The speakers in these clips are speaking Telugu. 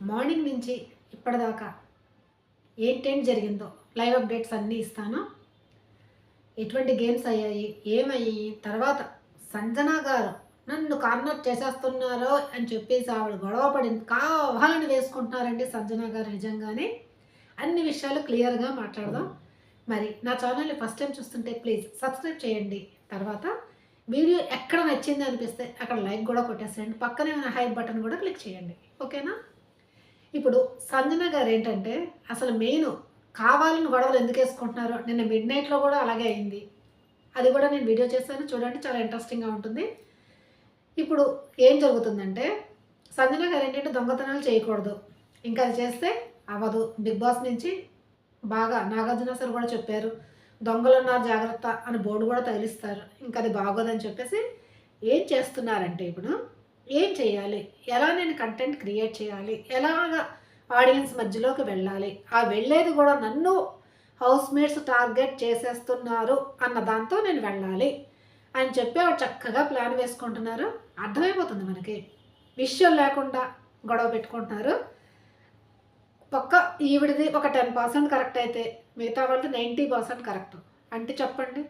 మార్నింగ్ నుంచి ఇప్పటిదాకా ఏంటేంటి జరిగిందో లైవ్ అప్డేట్స్ అన్నీ ఇస్తాను. ఎటువంటి గేమ్స్ అయ్యాయి ఏమయ్యాయి తర్వాత సంజన గారు నన్ను కార్నర్ చేసేస్తున్నారో అని చెప్పేసి ఆవిడ గొడవ పడింది. కావాలని వేసుకుంటున్నారండి సంజన గారు నిజంగానే. అన్ని విషయాలు క్లియర్గా మాట్లాడదాం. మరి నా ఛానల్ని ఫస్ట్ టైం చూస్తుంటే ప్లీజ్ సబ్స్క్రైబ్ చేయండి. తర్వాత వీడియో ఎక్కడ నచ్చింది అనిపిస్తే అక్కడ లైక్ కూడా కొట్టేసేయండి. పక్కనే ఉన్న హై బటన్ కూడా క్లిక్ చేయండి. ఓకేనా? ఇప్పుడు సంజన గారు ఏంటంటే అసలు మెయిన్ కావాలని గొడవలు ఎందుకు వేసుకుంటున్నారు? నిన్న మిడ్ నైట్లో కూడా అలాగే అయింది. అది కూడా నేను వీడియో చేశాను. చూడండి చాలా ఇంట్రెస్టింగ్గా ఉంటుంది. ఇప్పుడు ఏం జరుగుతుందంటే సంజన గారు ఏంటంటే దొంగతనాలు చేయకూడదు. ఇంకా అది చేస్తే అవ్వదు. బిగ్ బాస్ నుంచి బాగా నాగార్జున సార్ కూడా చెప్పారు దొంగలు ఉన్నారు జాగ్రత్త అని బోర్డు కూడా తగిలిస్తారు. ఇంకా అది బాగోదని చెప్పేసి ఏం చేస్తున్నారంటే ఇప్పుడు ఏం చేయాలి ఎలా నేను కంటెంట్ క్రియేట్ చేయాలి? ఎలాగా ఆడియన్స్ మధ్యలోకి వెళ్ళాలి? ఆ వెళ్ళేది కూడా నన్ను హౌస్ మేట్స్ టార్గెట్ చేసేస్తున్నారు అన్న దాంతో నేను వెళ్ళాలి. అని చెప్పి ఆవిడ చక్కగా ప్లాన్ వేసుకుంటున్నారు. అర్థమైపోతుంది మనకి. విషయం లేకుండా గొడవ పెట్టుకుంటున్నారు. పక్క ఈవిడిది ఒక టెన్ పర్సెంట్ కరెక్ట్ అయితే మిగతా వాళ్ళది నైంటీ పర్సెంట్ కరెక్ట్ అంటే చెప్పండి.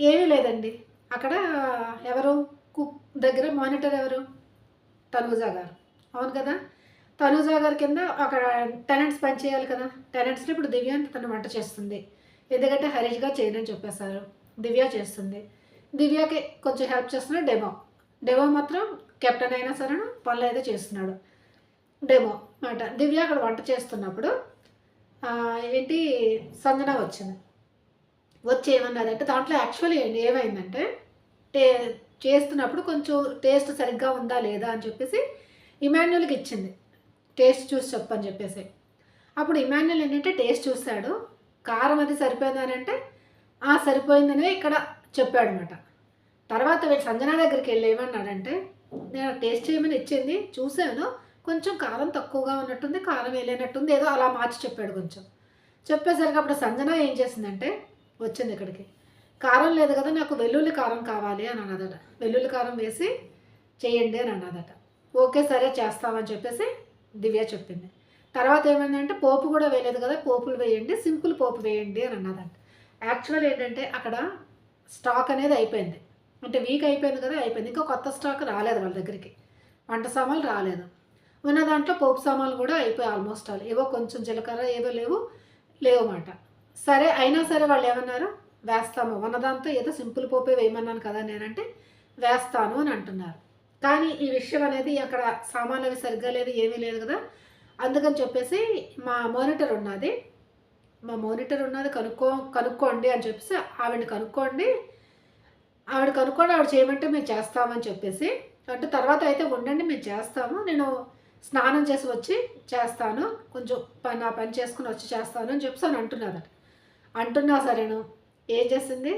ఏమీ లేదండి. అక్కడ ఎవరు? దగ్గర మానిటర్ ఎవరు? తనూజా గారు. అవును కదా? తనూజా గారి కింద అక్కడ టెనెంట్స్ పని చేయాలి కదా? టెనెంట్స్ని ఇప్పుడు దివ్య తను వంట చేస్తుంది. ఎందుకంటే హరీష్ గారు చేయనని చెప్పేశారు. దివ్య చేస్తుంది. దివ్యకి కొంచెం హెల్ప్ చేస్తున్న డెమో. డెమో మాత్రం కెప్టెన్ అయినా సరే పనులు అయితే చేస్తున్నాడు. డెమో మాట. దివ్య అక్కడ వంట చేస్తున్నప్పుడు ఏంటి సంజన వచ్చింది. వచ్చి ఏమన్నదంటే దాంట్లో యాక్చువల్లీ ఏమైందంటే చేస్తున్నప్పుడు కొంచెం టేస్ట్ సరిగ్గా ఉందా లేదా అని చెప్పేసి ఇమాన్యుల్కి ఇచ్చింది. టేస్ట్ చూసి చెప్పని చెప్పేసి. అప్పుడు ఇమాన్యుల్ ఏంటంటే టేస్ట్ చూస్తాడు. కారం అది సరిపోయిందని అంటే ఆ సరిపోయిందనే ఇక్కడ చెప్పాడు అనమాట తర్వాత వీళ్ళు సంజన దగ్గరికి వెళ్ళి ఏమన్నాడంటే నేను టేస్ట్ చేయమని ఇచ్చింది చూశాను. కొంచెం కారం తక్కువగా ఉన్నట్టుంది కారం వేలేనట్టుంది ఏదో అలా మార్చి చెప్పాడు కొంచెం. చెప్పేసరికి అప్పుడు సంజన ఏం చేసిందంటే వచ్చింది ఇక్కడికి. కారం లేదు కదా నాకు వెల్లుల్లి కారం కావాలి అని అన్నదట. వెల్లుల్లి కారం వేసి చేయండి అని అన్నదట. ఓకే సరే చేస్తామని చెప్పేసి దివ్య చెప్పింది. తర్వాత ఏమైందంటే పోపు కూడా వేయలేదు కదా పోపులు వేయండి సింపుల్ పోపు వేయండి అని అన్నదంట. యాక్చువల్ ఏంటంటే అక్కడ స్టాక్ అనేది అయిపోయింది. అంటే వీక్ అయిపోయింది కదా అయిపోయింది. ఇంకా కొత్త స్టాక్ రాలేదు వాళ్ళ దగ్గరికి. వంట సామాన్లు రాలేదు. ఉన్న దాంట్లో పోపు సామాన్లు కూడా అయిపోయి ఆల్మోస్ట్ ఆల్. ఏవో కొంచెం జీలకర్ర ఏవో లేవు లేవన్నమాట సరే అయినా సరే వాళ్ళు ఏమన్నారు? వేస్తాము. ఉన్నదాంతో ఏదో సింపుల్ పోపే వేయమన్నాను కదా నేనంటే వేస్తాను అని అంటున్నారు. కానీ ఈ విషయం అనేది అక్కడ సామాన్లు అవి సరిగ్గా లేదు ఏమీ లేదు కదా. అందుకని చెప్పేసి మా మానిటర్ ఉన్నది. మా మానిటర్ ఉన్నది కనుక్కో కనుక్కోండి అని చెప్పేసి ఆవిడని కనుక్కోండి. ఆవిడ కనుక్కోండి ఆవిడ చేయమంటే మేము చేస్తామని చెప్పేసి. అంటే తర్వాత అయితే ఉండండి మేము చేస్తాము. నేను స్నానం చేసి వచ్చి చేస్తాను. కొంచెం పని నా పని చేసుకుని వచ్చి చేస్తాను అని చెప్పేసి అని అంటున్నారట. అంటున్నా సరేను. ఏం చేసింది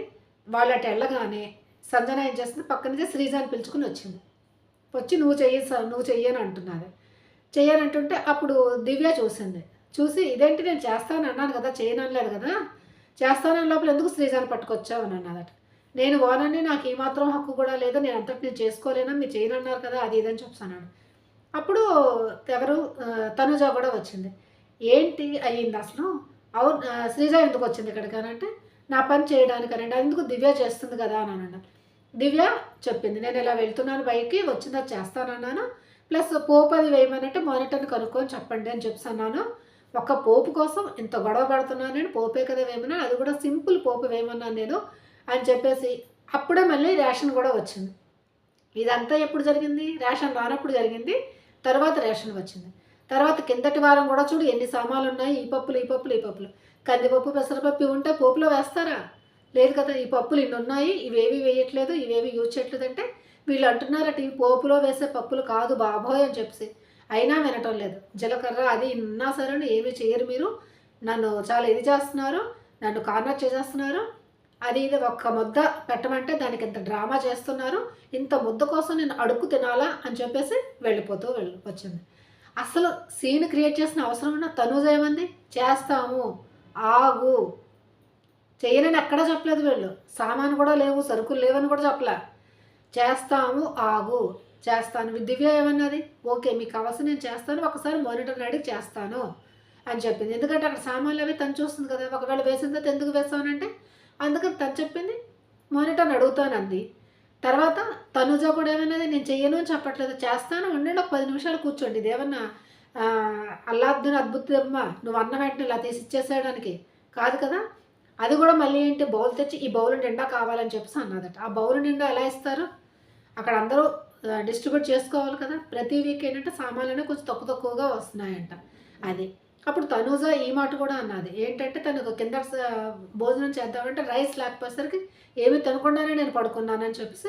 వాళ్ళు అటు వెళ్ళగానే సంజన ఏం చేస్తుంది? పక్క నుంచి శ్రీజాని పిలుచుకుని వచ్చింది. వచ్చి నువ్వు చెయ్యి స- నువ్వు చెయ్యని అంటున్నది. చెయ్యనంటుంటే అప్పుడు దివ్య చూసింది. చూసి ఇదేంటి నేను చేస్తాను అన్నాను కదా చేయను అనలేదు కదా? చేస్తానని లోపల ఎందుకు శ్రీజాని పట్టుకొచ్చావు అని అన్నదట. నేను ఓనని నాకు ఏమాత్రం హక్కు కూడా లేదు నేను అంతటి నేను చేసుకోలేనా మీరు చేయనన్నారు కదా అది ఇదని చెప్తున్నాను అప్పుడు ఎవరు? తనుజ కూడా వచ్చింది. ఏంటి అయ్యింది అసలు? అవును శ్రీజ ఎందుకు వచ్చింది ఇక్కడికి అని అంటే నా పని చేయడానికనండి. ఎందుకు దివ్య చేస్తుంది కదా అని అన్నాను దివ్య చెప్పింది నేను ఇలా వెళ్తున్నాను బయటికి వచ్చిందా చేస్తానన్నాను ప్లస్ పోపు అది వేయమనంటే మానిటర్ని కనుక్కొని చెప్పండి అని చెప్తున్నాను ఒక పోపు కోసం ఇంత గొడవ పడుతున్నానని పోపే కదా వేయమన్నాను అది కూడా సింపుల్ పోపు వేయమన్నాను నేను అని చెప్పేసి అప్పుడే మళ్ళీ రేషన్ కూడా వచ్చింది. ఇదంతా ఎప్పుడు జరిగింది? రేషన్ రానప్పుడు జరిగింది. తర్వాత రేషన్ వచ్చింది. తర్వాత కిందటి వారం కూడా చూడు ఎన్ని సామాన్లు ఉన్నాయి ఈ పప్పులు ఈ పప్పులు ఈ పప్పులు. కందిపప్పు పెసరపప్పు ఉంటే పోపులో వేస్తారా? లేదు కదా ఈ పప్పులు ఇన్ని ఉన్నాయి ఇవేవి వేయట్లేదు ఇవేవి యూజ్ చేయట్లేదు అంటే వీళ్ళు అంటున్నారట ఇవి పోపులో వేసే పప్పులు కాదు బాబోయ్ అని చెప్పి అయినా వినటం లేదు. జీలకర్ర అది ఉన్నా సరే ఏమీ చేయరు మీరు. నన్ను చాలా ఇది చేస్తున్నారు నన్ను కార్నర్ చేసేస్తున్నారు. అది ఇది ఒక్క ముద్ద పెట్టమంటే దానికి ఇంత డ్రామా చేస్తున్నారు. ఇంత ముద్ద కోసం నేను అడుక్కు తినాలా అని చెప్పేసి వెళ్ళిపోతూ వెళ్ళి వచ్చింది. అసలు సీన్ క్రియేట్ చేసిన అవసరం ఉన్న తనూజ ఏమంది? చేస్తాము ఆగు. చేయనని ఎక్కడా చెప్పలేదు వీళ్ళు. సామాను కూడా లేవు సరుకులు లేవని కూడా చెప్పలే. చేస్తాము ఆగు. చేస్తాను. దివ్య ఏమన్నది? ఓకే మీకు అవసరం నేను చేస్తాను ఒకసారి మానిటర్ అడిగి చేస్తాను అని చెప్పింది. ఎందుకంటే అక్కడ సామాన్లు అవి తను చూస్తుంది కదా ఒకవేళ వేసిన తర్వాత ఎందుకు వేస్తానంటే? అందుకని తను చెప్పింది మానిటర్ని అడుగుతాను అంది తర్వాత తనుజ కూడా ఏమన్నది? నేను చెయ్యను అని చెప్పట్లేదు. చేస్తాను ఉండండి ఒక పది నిమిషాలు కూర్చోండి. ఇదేమన్నా ఏమన్నా అల్లాద్దీన్ అద్భుతమ్మ నువ్వు అన్న వెంటనే ఇలా తీసి ఇచ్చేసేయడానికి. కాదు కదా? అది కూడా మళ్ళీ ఏంటి? బౌల్ తెచ్చి ఈ బౌల్ నిండా కావాలని చెప్పేసి అన్నదట. ఆ బౌల్ నిండా ఎలా ఇస్తారు? అక్కడ అందరూ డిస్ట్రిబ్యూట్ చేసుకోవాలి కదా? ప్రతి వీక్ ఏంటంటే సామాన్లు కొంచెం తక్కువ తక్కువగా వస్తున్నాయంట. అది. అప్పుడు తనూజ ఈ మాట కూడా అన్నది. ఏంటంటే తను కింద భోజనం చేద్దామంటే రైస్ లేకపోయేసరికి ఏమీ తినకుండానే నేను పడుకున్నానని చెప్పేసి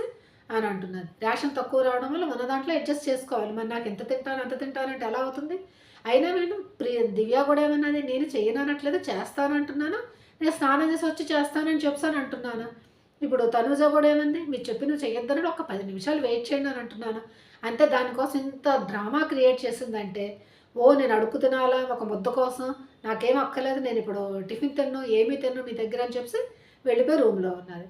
అని అంటున్నది. రేషన్ తక్కువ రావడం వల్ల మన దాంట్లో అడ్జస్ట్ చేసుకోవాలి. మరి నాకు ఎంత తింటాను అంత తింటానంటే ఎలా అవుతుంది? అయినా నేను ప్రియ దివ్య కూడా ఏమన్నది నేను చేయనట్లేదు చేస్తానంటున్నాను నేను స్నానం చేసి వచ్చి చేస్తానని చెప్తాను అంటున్నాను? ఇప్పుడు తనుజ కూడా ఏమంది? మీరు చెప్పి నువ్వు చెయ్యొద్దని ఒక పది నిమిషాలు వెయిట్ చేయండి అని అంటున్నాను? అంటే దానికోసం ఇంత డ్రామా క్రియేట్ చేసిందంటే ఓ నేను అడుగు తినాలా ఒక ముద్ద కోసం నాకేం అక్కర్లేదు నేను ఇప్పుడు టిఫిన్ తిన్ను ఏమీ తిన్ను మీ దగ్గర అని చెప్పి వెళ్ళిపోయి రూమ్లో ఉన్నది.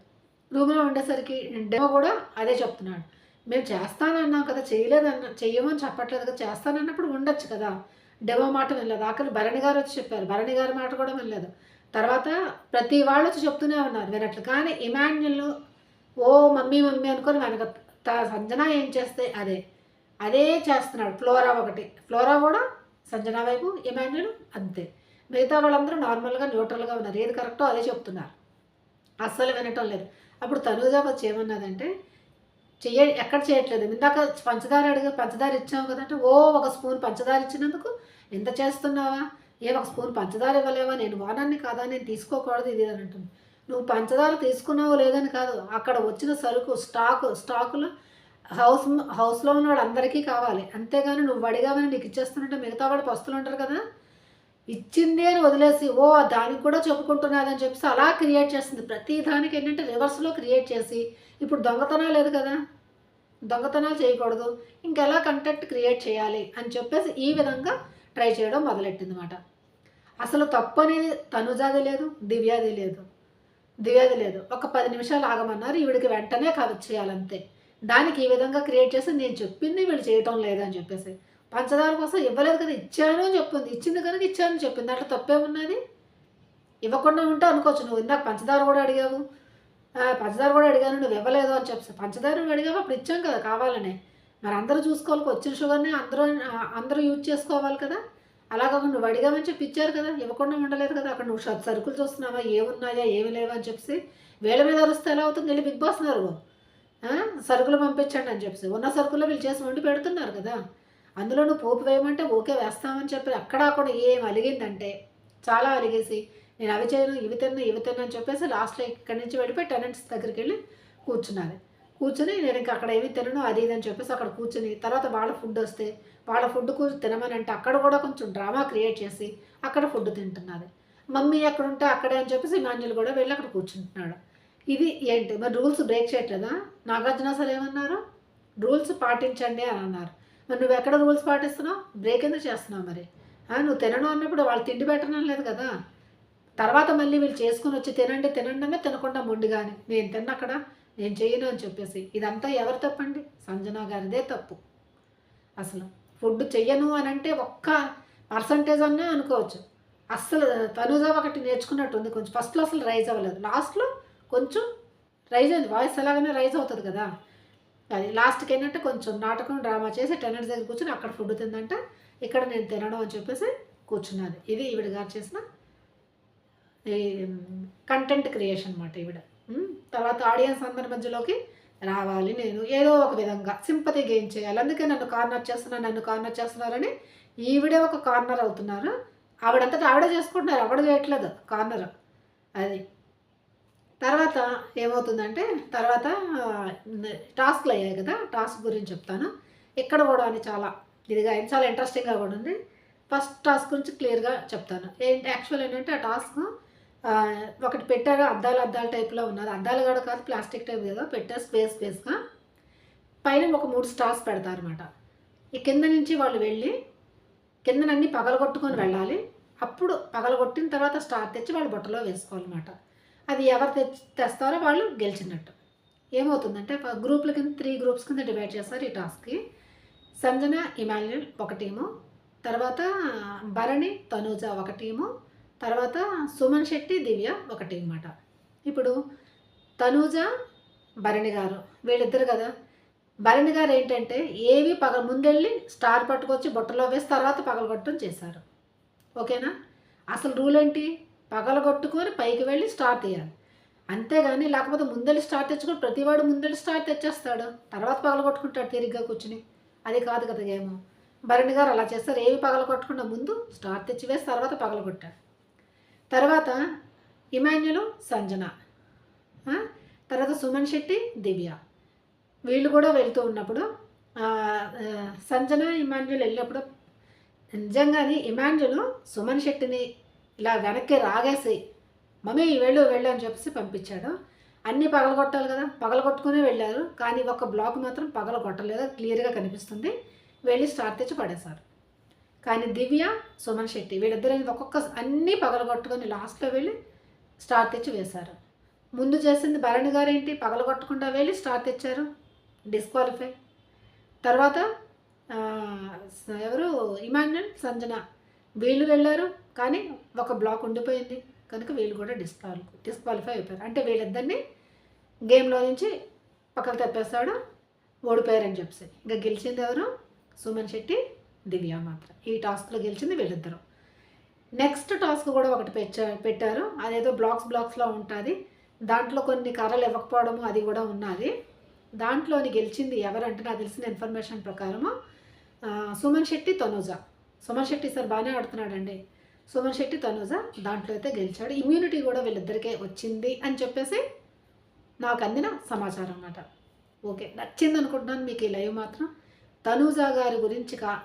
రూమ్లో ఉండేసరికి డెమో కూడా అదే చెప్తున్నాడు. మేము చేస్తానన్నాం కదా చేయలేదన్న చెయ్యమని చెప్పట్లేదు కదా చేస్తానన్నప్పుడు ఉండొచ్చు కదా. డెమో మాట వినలేదు. ఆఖరి భరణి గారు వచ్చి చెప్పారు. భరణి గారి మాట కూడా వినలేదు. తర్వాత ప్రతి వాళ్ళు వచ్చి చెప్తూనే ఉన్నారు వినట్లు. కానీ ఇమాన్యుల్ ఓ మమ్మీ మమ్మీ అనుకొని వెనక సంజన ఏం చేస్తే అదే అదే చేస్తున్నాడు. ఫ్లోరా ఒకటి. ఫ్లోరా కూడా సంజన వైపు ఇమాన్యుల్ అంతే. మిగతా వాళ్ళందరూ నార్మల్గా న్యూట్రల్గా ఉన్నారు. ఏది కరెక్టో అదే చెప్తున్నారు. అస్సలు వినటం లేదు. అప్పుడు తనూజ వచ్చి ఏమన్నదంటే చెయ్య ఎక్కడ చేయట్లేదు? ఇందాక పంచదార అడిగి పంచదార ఇచ్చావు కదంటే ఓ ఒక స్పూన్ పంచదార ఇచ్చినందుకు ఎంత చేస్తున్నావా? ఏ ఒక స్పూన్ పంచదార ఇవ్వలేవా? నేను వానాన్ని కాదా? నేను తీసుకోకూడదు ఇది అని అంటుంది. నువ్వు పంచదార తీసుకున్నావు లేదని కాదు అక్కడ వచ్చిన సరుకు స్టాక్ స్టాకులు హౌస్ హౌస్లో ఉన్న వాళ్ళందరికీ కావాలి. అంతేగాని నువ్వు అడిగావని నీకు ఇచ్చేస్తున్నట్టే మిగతా వాళ్ళు పస్తులు ఉంటారు కదా? ఇచ్చిందే అని వదిలేసి ఓ దానికి కూడా చెప్పుకుంటున్నాదని చెప్పేసి అలా క్రియేట్ చేస్తుంది. ప్రతి దానికి ఏంటంటే రివర్స్లో క్రియేట్ చేసి ఇప్పుడు దొంగతనం లేదు కదా? దొంగతనాలు చేయకూడదు. ఇంకెలా కంటెంట్ క్రియేట్ చేయాలి అని చెప్పేసి ఈ విధంగా ట్రై చేయడం మొదలెట్టింది అనమాట అసలు తప్పు అనేది తనుజాది లేదు దివ్యాది లేదు. దివ్యాది లేదు. ఒక పది నిమిషాలు ఆగమన్నారు ఈవిడికి వెంటనే కవర్ చేయాలంతే. దానికి ఈ విధంగా క్రియేట్ చేసి నేను చెప్పింది వీళ్ళు చేయటం లేదని చెప్పేసి. పంచదార కోసం ఇవ్వలేదు కదా ఇచ్చాను అని చెప్పింది. ఇచ్చింది కనుక ఇచ్చాను చెప్పింది. అట్లా తప్పే ఉన్నది? ఇవ్వకుండా ఉంటే అనుకోవచ్చు. నువ్వు ఇందాక పంచదార కూడా అడిగావు. పంచదార కూడా అడిగాను. నువ్వు ఇవ్వలేదు అని చెప్పి పంచదార నువ్వు అడిగావు. అప్పుడు ఇచ్చాం కదా కావాలనే. మరి అందరూ చూసుకోవాలి. వచ్చిన షుగర్ని అందరూ అందరూ యూజ్ చేసుకోవాలి కదా. అలాగ నువ్వు అడిగామని చెప్పి ఇచ్చారు కదా. ఇవ్వకుండా ఉండలేదు కదా. అక్కడ నువ్వు సరుకులు చూస్తున్నావా? ఏమున్నాయా? ఏమి లేవా? అని చెప్పి వేల మీద అరుస్తే ఎలా అవుతుంది? వెళ్ళి బిగ్ బాస్ నరుగు సరుకులు పంపించండి అని చెప్పి ఉన్న సరుకుల్లో వీళ్ళు చేసి వండి పెడుతున్నారు కదా. అందులో నువ్వు పోపు వేయమంటే ఓకే వేస్తామని చెప్పి అక్కడ కూడా ఏం అలిగిందంటే చాలా అలిగేసి నేను అవి చేయను ఇవి తిన్నా ఇవి తిన్నా అని చెప్పేసి లాస్ట్లో ఇక్కడి నుంచి వెళ్ళిపోయి టెనెంట్స్ దగ్గరికి వెళ్ళి కూర్చున్నది కూర్చుని నేను ఇంకా అక్కడ ఏమి తినను అది ఇది అని చెప్పేసి అక్కడ కూర్చుని తర్వాత వాళ్ళ ఫుడ్ వస్తే వాళ్ళ ఫుడ్ కూర్చొని తినమని అంటే అక్కడ కూడా కొంచెం డ్రామా క్రియేట్ చేసి అక్కడ ఫుడ్ తింటున్నది మమ్మీ ఎక్కడ ఉంటే అక్కడే అని చెప్పేసి మాన్యులు కూడా వెళ్ళి అక్కడ కూర్చుంటున్నాడు. ఇది ఏంటి? మరి రూల్స్ బ్రేక్ చేయట్లేదా? నాగార్జున సార్ ఏమన్నారు? రూల్స్ పాటించండి అని అన్నారు. మరి నువ్వు ఎక్కడ రూల్స్ పాటిస్తున్నావు? బ్రేక్ ఎందుకు చేస్తున్నావు మరి? ఆ, నువ్వు తినను అన్నప్పుడు వాళ్ళు తిండి పెట్టడం లేదు కదా? తర్వాత మళ్ళీ వీళ్ళు చేసుకుని వచ్చి తినండి తినండమే తినకుండా మొండి కానీ నేను తిన్న అక్కడ నేను చేయను అని చెప్పేసి. ఇదంతా ఎవరు తప్పండి? సంజన గారిదే తప్పు. అసలు ఫుడ్ చెయ్యను అని అంటే ఒక్క పర్సంటేజ్ అన్నా అనుకోవచ్చు. అస్సలు తనుజ ఒకటి నేర్చుకున్నట్టు ఉంది. కొంచెం ఫస్ట్లో అసలు రైజ్ అవ్వలేదు. లాస్ట్లో కొంచెం రైజ్ అయింది. వాయిస్ ఎలాగైనా రైజ్ అవుతుంది కదా? అది లాస్ట్కి ఏంటంటే కొంచెం నాటకం డ్రామా చేసి టెనెంట్స్ దగ్గర కూర్చొని అక్కడ ఫుడ్ తిందంట. ఇక్కడ నేను తినడం అని చెప్పేసి కూర్చున్నాను. ఇది ఈవిడ గారు చేసిన కంటెంట్ క్రియేషన్ అనమాట ఈవిడ. తర్వాత ఆడియన్స్ అందరి మధ్యలోకి రావాలి నేను. ఏదో ఒక విధంగా సింపతి గెయిన్ చేయాలి. అందుకే నన్ను కార్నర్ చేస్తున్నారు నన్ను కార్నర్ చేస్తున్నారని ఈవిడే ఒక కార్నర్ అవుతున్నారు. ఆవిడంతటా ఆవిడే చేసుకుంటున్నారు ఆవిడ చేయట్లేదు కార్నర్. అది తర్వాత ఏమవుతుందంటే తర్వాత టాస్క్లు అయ్యాయి కదా టాస్క్ గురించి చెప్తాను. ఇక్కడ కూడా అని చాలా ఇదిగా చాలా ఇంట్రెస్టింగ్గా కూడా ఉంది. ఫస్ట్ టాస్క్ గురించి క్లియర్గా చెప్తాను. ఏంటి యాక్చువల్ ఏంటంటే ఆ టాస్క్ ఒకటి పెట్టారు అద్దాలు అద్దాలు టైప్లో ఉన్నది. అద్దాలు కూడా కాదు ప్లాస్టిక్ టైప్ ఏదో పెట్టారు స్పేస్ స్పేస్గా. పైన ఒక మూడు స్టార్స్ పెడతారనమాట ఈ కింద నుంచి వాళ్ళు వెళ్ళి కిందనన్నీ పగలగొట్టుకొని వెళ్ళాలి. అప్పుడు పగలగొట్టిన తర్వాత స్టార్ తెచ్చి వాళ్ళు బుట్టలో వేసుకోవాలన్నమాట. అది ఎవరు తెచ్చి తెస్తారో వాళ్ళు గెలిచినట్టు. ఏమవుతుందంటే గ్రూపుల కింద త్రీ గ్రూప్స్ కింద డివైడ్ చేస్తారు ఈ టాస్క్కి. సంజన ఇమాన్యుల్ ఒక టీము. తర్వాత భరణి తనూజ ఒక టీము. తర్వాత సుమన్ శెట్టి దివ్య ఒక టీం అన్నమాట ఇప్పుడు తనూజ భరణి గారు వీళ్ళిద్దరు కదా. భరణి గారు ఏంటంటే ఏవి పగ ముందెళ్ళి స్టార్ పట్టుకొచ్చి బుట్టలో వేసి తర్వాత పగలగొట్టడం చేశారు. ఓకేనా? అసలు రూల్ ఏంటి పగలగొట్టుకొని పైకి వెళ్ళి స్టార్ట్ తీయాలి. అంతేగాని లేకపోతే ముందలు స్టార్ట్ తెచ్చుకొని ప్రతివాడు ముందలు స్టార్ట్ తెచ్చేస్తాడు. తర్వాత పగలగొట్టుకుంటాడు తిరిగ్గా కూర్చుని. అది కాదు కదా గేమ్. భరణి గారు అలా చేస్తారు. ఏవి పగలగొట్టకుండా ముందు స్టార్ తెచ్చి వేసి తర్వాత పగలగొట్టాడు తర్వాత ఇమాన్యులు సంజన. తర్వాత సుమన్ శెట్టి దివ్య. వీళ్ళు కూడా వెళ్తూ ఉన్నప్పుడు సంజన ఇమాన్యుల్ వెళ్ళినప్పుడు నిజంగానే ఇమాన్యులు సుమన్ శెట్టిని ఇలా వెనక్కి రాగేసి మమ్మీ వెళ్ళు వెళ్ళు అని చెప్పేసి పంపించాడు. అన్నీ పగలగొట్టాలి కదా. పగలగొట్టుకునే వెళ్ళారు. కానీ ఒక బ్లాక్ మాత్రం పగలగొట్టలేదు? క్లియర్గా కనిపిస్తుంది. వెళ్ళి స్టార్ తెచ్చి పడేశారు. కానీ దివ్య సుమన్ శెట్టి వీళ్ళిద్దరు ఒక్కొక్క అన్నీ పగలగొట్టుకొని లాస్ట్లో వెళ్ళి స్టార్ తెచ్చి వేశారు. ముందు చేసింది భరణి గారు ఏంటి పగలగొట్టకుండా వెళ్ళి స్టార్ తెచ్చారు. డిస్క్వాలిఫై. తర్వాత ఎవరు? ఇమాన్యుల్ సంజన. వీళ్ళు వెళ్ళారు. కానీ ఒక బ్లాక్ ఉండిపోయింది. కనుక వీళ్ళు కూడా డిస్క్వాలి డిస్క్వాలిఫై అయిపోయారు. అంటే వీళ్ళిద్దరిని గేమ్లో నుంచి పక్కకు తప్పేస్తాడు ఓడిపోయారని చెప్పి ఇంకా గెలిచింది ఎవరు? సుమన్ శెట్టి దివ్య మాత్రం. ఈ టాస్క్లో గెలిచింది వీళ్ళిద్దరు. నెక్స్ట్ టాస్క్ కూడా ఒకటి పెట్టా పెట్టారు. అదేదో బ్లాక్స్ బ్లాక్స్లో ఉంటుంది. దాంట్లో కొన్ని కర్రలు ఇవ్వకపోవడము అది కూడా ఉన్నది. దాంట్లోని గెలిచింది ఎవరంటే నాకు తెలిసిన ఇన్ఫర్మేషన్ ప్రకారము సుమన్ శెట్టి తనుజ. సుమన్ శెట్టి సార్ బాగానే ఆడుతున్నాడండి. సుమన్ శెట్టి తనుజ దాంట్లో అయితే గెలిచాడు. ఇమ్యూనిటీ కూడా వీళ్ళిద్దరికే వచ్చింది అని చెప్పేసి నాకు అందిన సమాచారం అన్నమాట. ఓకే నచ్చింది అనుకుంటున్నాను మీకు ఈ లైవ్ మాత్రం. తనూజ గారి గురించి కా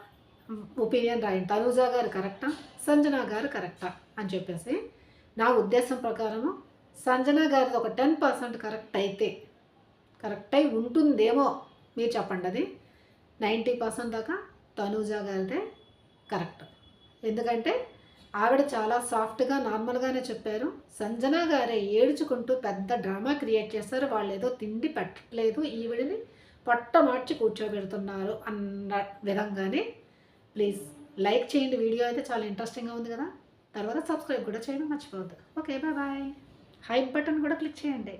ఒపీనియన్ రాయండి. తనూజా గారు కరెక్టా? సంజన గారు కరెక్టా? అని చెప్పేసి నా ఉద్దేశం ప్రకారము సంజన గారిది ఒక టెన్ పర్సెంట్ కరెక్ట్ అయితే కరెక్ట్ అయి ఉంటుందేమో మీరు చెప్పండి అది. నైంటీ పర్సెంట్ దాకా తనూజ గారిదే కరెక్ట్. ఎందుకంటే ఆవిడ చాలా సాఫ్ట్గా నార్మల్గానే చెప్పారు. సంజన గారే ఏడ్చుకుంటూ పెద్ద డ్రామా క్రియేట్ చేస్తారు వాళ్ళు ఏదో తిండి పెట్టట్లేదు ఈవిడిని పొట్టమార్చి కూర్చోబెడుతున్నారు అన్న విధంగానే. ప్లీజ్ లైక్ చేయండి. వీడియో అయితే చాలా ఇంట్రెస్టింగ్గా ఉంది కదా. తర్వాత సబ్స్క్రైబ్ కూడా చేయడం మర్చిపోవద్దు. Okay bye bye. Hype button కూడా క్లిక్ చేయండి.